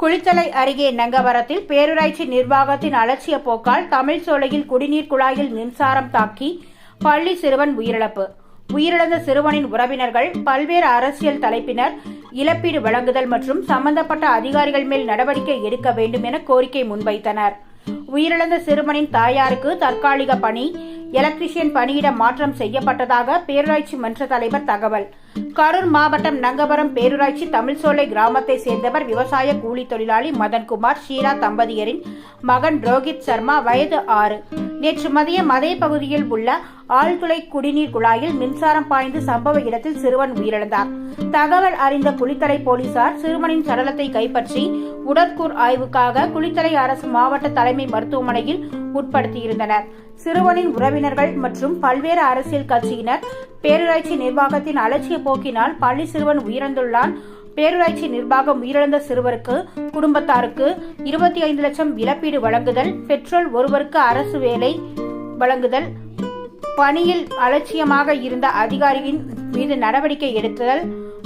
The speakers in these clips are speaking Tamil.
குளித்தலை அருகே நங்கவரத்தில் பேரூராட்சி நிர்வாகத்தின் அலட்சிய போக்கால் தமிழ் சோலையில் குடிநீர் குழாயில் மின்சாரம் தாக்கி பள்ளி சிறுவன் உயிரிழப்பு. உயிரிழந்த சிறுவனின் உறவினர்கள் பல்வேறு அரசியல் தலைப்பினர் இழப்பீடு வழங்குதல் மற்றும் சம்பந்தப்பட்ட அதிகாரிகள் மேல் நடவடிக்கை எடுக்க வேண்டும் என கோரிக்கை முன்வைத்தனர். உயிரிழந்த சிறுவனின் தாயாருக்கு தற்காலிக பணி எலக்ட்ரிஷியன் பணியிட மாற்றம் செய்யப்பட்டதாக பேரூராட்சி மன்ற தலைவர் தகவல். கரூர் மாவட்டம் நங்கபுரம் பேரூராட்சி தமிழ்சோலை கிராமத்தை சேர்ந்தவர் விவசாய கூலி தொழிலாளி மதன்குமார் ஷீலா தம்பதியரின் மகன் ரோஹித் சர்மா வயது ஆறு. நேற்று மதியம் அதே பகுதியில் உள்ள ஆழ்துளை குடிநீர் குழாயில் மின்சாரம் பாய்ந்து சம்பவ இடத்தில் சிறுவன் உயிரிழந்தார். தகவல் அறிந்த குளித்தலை போலீசார் சிறுவனின் சடலத்தை கைப்பற்றி உடற்கூர் ஆய்வுக்காக குளித்தலை அரசு மாவட்ட தலைமை மருத்துவமனையில் உட்படுத்தியிருந்தனர். சிறுவனின் உறவினர்கள் மற்றும் பல்வேறு அரசியல் கட்சியினர் பேரூராட்சி நிர்வாகத்தின் அலட்சிய போக்கினால் பள்ளி சிறுவன் உயிரிழந்துள்ளான். பேரூராட்சி நிர்வாகம் உயிரிழந்த சிறுவருக்கு குடும்பத்தாருக்கு இருபத்தி ஐந்து லட்சம் இழப்பீடு வழங்குதல் பெட்ரோல் ஒருவருக்கு அரசு வேலை வழங்குதல் பணியில் அலட்சியமாக இருந்த அதிகாரியின் மீது நடவடிக்கை எடுத்தல்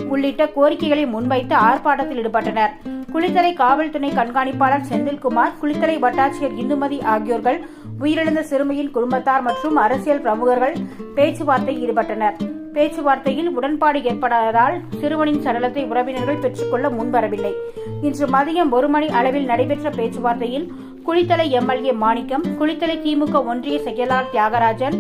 உள்ளிட்ட கோரிக்கைகளை முன்வைத்து ஆர்ப்பாட்டத்தில் ஈடுபட்டனர். குளித்தலை காவல்துறை கண்காணிப்பாளர் செந்தில்குமார் குளித்தலை வட்டாட்சியர் இந்துமதி ஆகியோர்கள் உயிரிழந்த சிறுமியின் குடும்பத்தார் மற்றும் அரசியல் பிரமுகர்கள் பேச்சுவார்த்தை ஈடுபட்டனர். பேச்சுவார்த்தையில் உடன்பாடு ஏற்படாததால் சிறுவனின் சடலத்தை உறவினர்கள் பெற்றுக்கொள்ள முன்வரவில்லை. இன்று மதியம் ஒரு மணி அளவில் நடைபெற்ற பேச்சுவார்த்தையில் குளித்தலை எம்எல்ஏ மாணிக்கம் குளித்தலை திமுக ஒன்றிய செயலாளர் தியாகராஜன்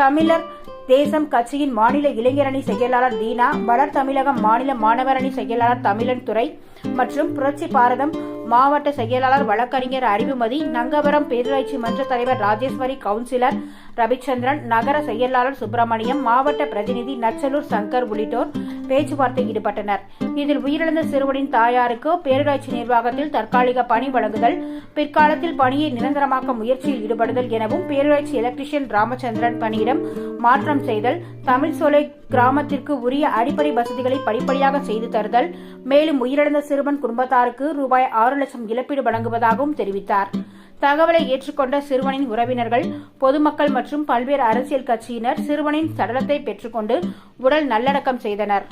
தமிழர் தேசம் கட்சியின் மாநில இளைஞரணி செயலாளர் தீனா வளர் தமிழகம் மாநில மாணவரணி செயலாளர் தமிழன் துறை மற்றும் புரட்சி பாரதம் மாவட்ட செயலாளர் வழக்கறிஞர் அறிவுமதி நங்கவரம் பேரூராட்சி மன்ற தலைவர் ராஜேஸ்வரி கவுன்சிலர் ரவிச்சந்திரன் நகர செயலாளர் சுப்பிரமணியம் மாவட்ட பிரதிநிதி நச்சலூர் சங்கர் உள்ளிட்டோர் பேச்சுவார்த்தை ஈடுபட்டனர். இதில் உயிரிழந்த சிறுவனின் தாயாருக்கு பேரூராட்சி நிர்வாகத்தில் தற்காலிக பணி வழங்குதல் பிற்காலத்தில் பணியை நிரந்தரமாக்க முயற்சியில் ஈடுபடுதல் எனவும் பேரூராட்சி எலக்ட்ரிஷியன் ராமச்சந்திரன் பணியிடம் மாற்றம் செய்தல் தமிழ் சோலை கிராமத்திற்கு உரிய அடிப்படை வசதிகளை படிப்படியாக செய்து தருதல் மேலும் உயிரிழந்த சிறுவன் குடும்பத்தாருக்கு ரூபாய் ஆறு லட்சம் இழப்பீடு வழங்குவதாகவும் தெரிவித்தார். தகவலை ஏற்றுக்கொண்ட சிறுவனின் உறவினர்கள் பொதுமக்கள் மற்றும் பல்வேறு அரசியல் கட்சியினர் சிறுவனின் சடலத்தை பெற்றுக்கொண்டு உடல் நல்லடக்கம் செய்தனர்.